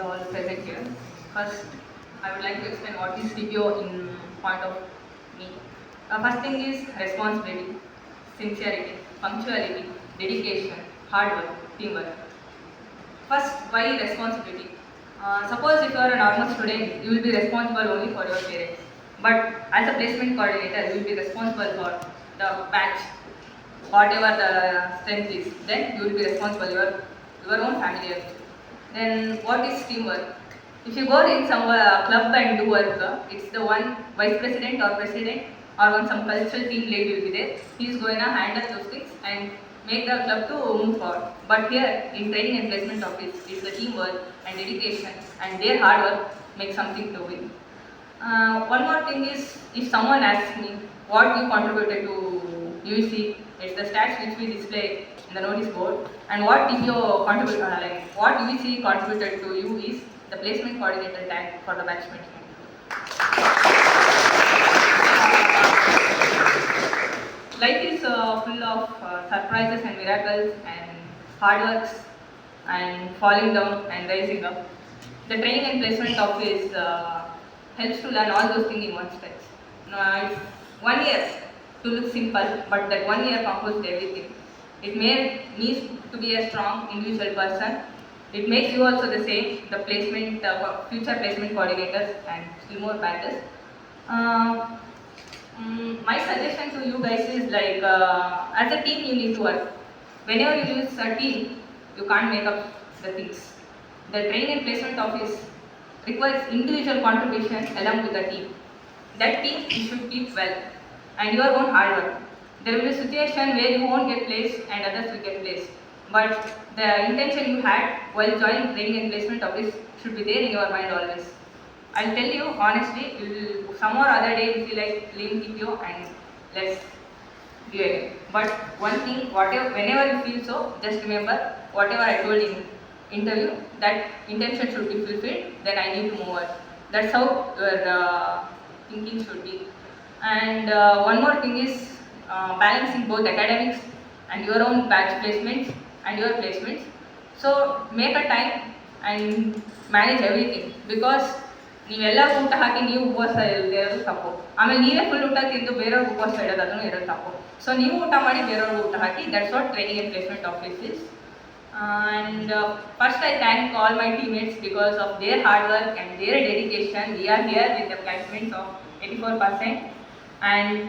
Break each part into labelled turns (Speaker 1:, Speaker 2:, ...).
Speaker 1: all present here. First, I would like to explain what is CPO in point of me. Uh, first thing is responsibility, sincerity, punctuality, dedication, hard work, teamwork. First, why responsibility? Uh, suppose if you are a normal student, you will be responsible only for your parents. But as a placement coordinator, you will be responsible for the batch, whatever the strength is. Then you will be responsible your your own family. Then what is teamwork? If you go in some uh, club and do work, uh, it's the one vice president or president or one some cultural team lead will be there. He is going to handle those things and make the club to move forward. But here in training and placement office, it's the teamwork and dedication and their hard work make something to win. Uh, one more thing is if someone asks me what you contributed to UEC, it's the stats which we display in the notice board and what TPO contributed, uh, like what UEC contributed to you is the placement coordinator tag for the batch management. Life is uh, full of uh, surprises and miracles and hard works and falling down and rising up. The training and placement office uh, helps to learn all those things in one stretch. No, it's one year to look simple, but that one year composed everything. It made me to be a strong individual person. It makes you also the same, the placement, uh, future placement coordinators and still more batches. Uh, Mm, my suggestion to you guys is like uh, as a team you need to work. Whenever you use a team, you can't make up the things. The training and placement office requires individual contribution along with the team. That team you should keep well and your own hard work. There will be a situation where you won't get placed and others will get placed. But the intention you had while joining training and placement office should be there in your mind always. I'll tell you honestly, some or other day you feel like leaving TPO and let's do it. But one thing, whatever, whenever you feel so, just remember whatever I told in interview, that intention should be fulfilled, then I need to move on. That's how your uh, thinking should be. And uh, one more thing is uh, balancing both academics and your own batch placements and your placements. So make a time and manage everything because ನೀವೆಲ್ಲ ಊಟ ಹಾಕಿ ನೀವು ಉಪವಾಸ ಇರೋದು ತಪ್ಪು ಆಮೇಲೆ ನೀವೇ full ಊಟ ತಿಂದು ಬೇರೆಯವ್ರಿಗೆ ಉಪವಾಸ ಇಡೋದು ಅದನ್ನು ಇರೋದು ತಪ್ಪು ಸೊ ನೀವು ಊಟ ಮಾಡಿ ಬೇರೆಯವ್ರಿಗೆ ಊಟ ಹಾಕಿ that's what training and placement office is and uh, first I thank all my teammates because of their hard work and their dedication. We are here with the placements of 84% and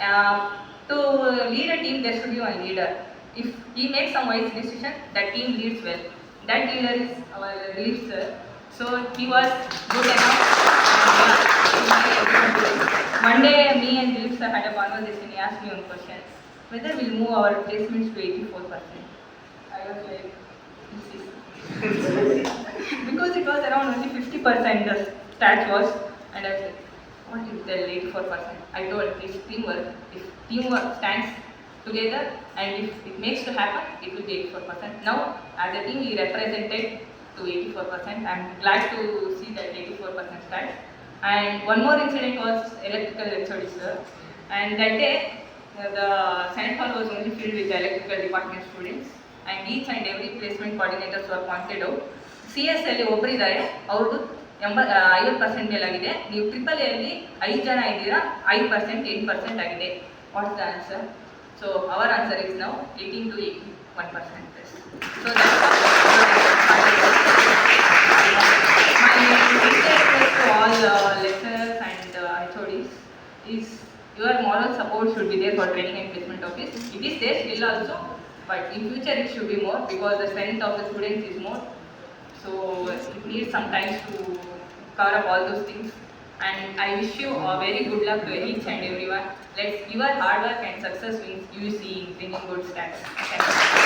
Speaker 1: uh, to lead a team there should be one leader. If he makes some wise decision, that team leads well. That leader is our lead sir. So he was good enough. One day me and Dilip sir had a conversation. He asked me one question. Whether we'll move our placements to 84%. I was like, because it was around only 50% the stats was, and I was like, what if they'll 84%? I told it's teamwork. If teamwork stands together and if it makes to happen, it will be 84%. Now, as a team, we represented to 84%. I'm glad to see that 84% stats. And one more incident was electrical HOD sir. And that day, uh, the Senate hall was only filled with the electrical department students. And each and every placement coordinators were pointed out. C S ಅಲ್ಲಿ ಒಬ್ಬರಿದ್ದಾರೆ ಅವ್ರದ್ದು ಎಂಬ ಐವತ್ತು percent ಆಗಿದೆ ನೀವು triple ಎಲ್ಲಿ ಐದು ಜನ ಇದ್ದೀರಾ, ಐದು ಪರ್ಸೆಂಟ್ ಏಟ್ ಪರ್ಸೆಂಟ್ ಆಗಿದೆ. What's the answer so our answer is ನಾವು eighteen to eighty one percent so all lecturers and H ODs is your moral support should be there for training and placement office it is there still also but in future it should be more because the strength of the students is more so it needs some times to cover up all those things. And I wish you a very good luck to each and everyone. Let's your hard work and success wins you see bringing good stats.